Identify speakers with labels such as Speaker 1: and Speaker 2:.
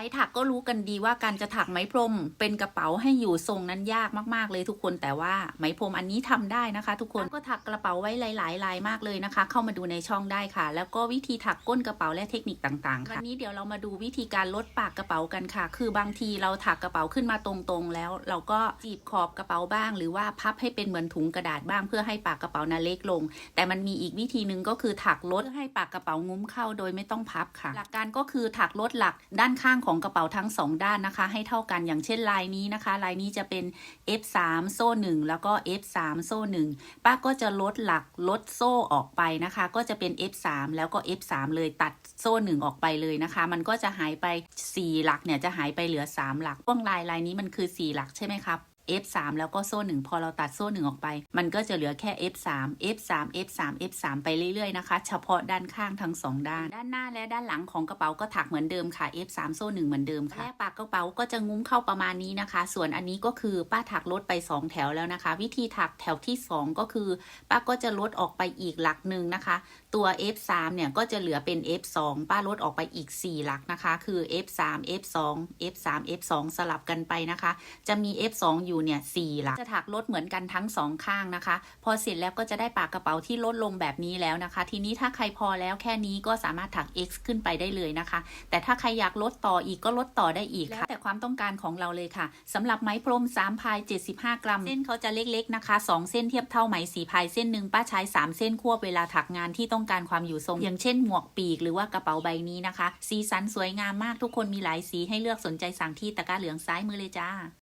Speaker 1: ายถักก็รู้กันดีว่าการจะถักไหมพรม เป็นกระเป๋าให้อยู่ทรงนั้นยากมากๆเลยทุกคนแต่ว่าไหมพรมอันนี้ทำได้นะคะ ทุกคนก็ถักกระเป๋าไว้หลายๆลายมากเลยนะคะ เข้ามาดูในช่องได้ค่ะ แล้วก็วิธีถักก้นกระเป๋าและเทคนิคต่างๆค่ะวันนี้เดี๋ยวเรามาดูวิธีการลดปากกระเป๋ากันค่ะ คือบางทีเราถักกระเป๋าขึ้นมาตรงๆ แล้ว เราก็จีบขอบกระเป๋าบ้าง หรือว่าพับให้เป็นเหมือนถุงกระดาษบ้างเพื่อให้ปากกระเป๋านั้นเล็กลง แต่มันมีอีกวิธีหนึ่งก็คือถักลดเพื่อให้ปากกระเป๋างุ้มเข้าโดยไม่ต้องพับค่ะ หลักการก็คือถักลดหลักด้านข้างของของกระเป๋าทั้งสองด้านนะคะ ให้เท่ากันอย่างเช่นลายนี้นะคะ ลายนี้จะเป็น F3 โซ่ 1 แล้วก็ F3 โซ่ 1 ป้าก็จะลดหลักลดโซ่ออกไปนะคะ ก็จะเป็น F3 แล้วก็ F3 เลยตัดโซ่ 1 ออกไปเลยนะคะ มันก็จะหายไป 4 หลักเนี่ยจะหายไปเหลือ 3 หลักพ่วงลายลายนี้มันคือ 4 หลักใช่ไหมครับ F3 แล้วก็โซ่หนึ่งพอเราตัดโซ่หนึ่งออกไป มันก็จะเหลือแค่ F3 F3 F3 F3 ไปเรื่อยๆนะคะ เฉพาะด้านข้างทั้งสองด้าน ด้านหน้าและด้านหลังของกระเป๋าก็ถักเหมือนเดิมค่ะ F3 โซ่หนึ่งเหมือนเดิมค่ะและปากกระเป๋าก็จะงุ้มเข้าประมาณนี้นะคะ ส่วนอันนี้ก็คือป้าถักลดไป 2 แถวแล้วนะคะ วิธีถักแถวที่ 2 ก็คือ ป้าก็จะลดออกไปอีกหลักหนึ่งนะคะ ตัว F3 เนี่ยก็จะเหลือเป็น F2 ป้าลดออกไปอีก 4 หลักนะคะ คือ F3 F2 F3 F2 สลับกันไปนะคะ จะมี F2 อยู่เนี่ย4หลักจะถักลดเหมือนกันทั้งสองข้างนะคะ พอเสร็จแล้วก็จะได้ปากกระเป๋าที่ลดลงแบบนี้แล้วนะคะ ทีนี้ถ้าใครพอแล้วแค่นี้ก็สามารถถัก X ขึ้นไปได้เลยนะคะ แต่ถ้าใครอยากลดต่ออีกก็ลดต่อได้อีกค่ะแแต่ความต้องการของเราเลยค่ะสำหรับไหมพรม3พาย75 กรัม เส้นเขาจะเล็กๆนะคะ 2 เส้นเทียบเท่าไหม4พายเส้นหนึ่งป้าใช้3เส้นควบเวลาถักงานที่ต้องการความอยู่ทรง อย่างเช่นหมวกปีกหรือว่ากระเป๋าใบนี้นะคะ สีสันสวยงามมากทุกคนมีหลายสีให้เลือกสนใจสั่งที่ตะกร้าเหลืองซ้ายมือเลยจ้า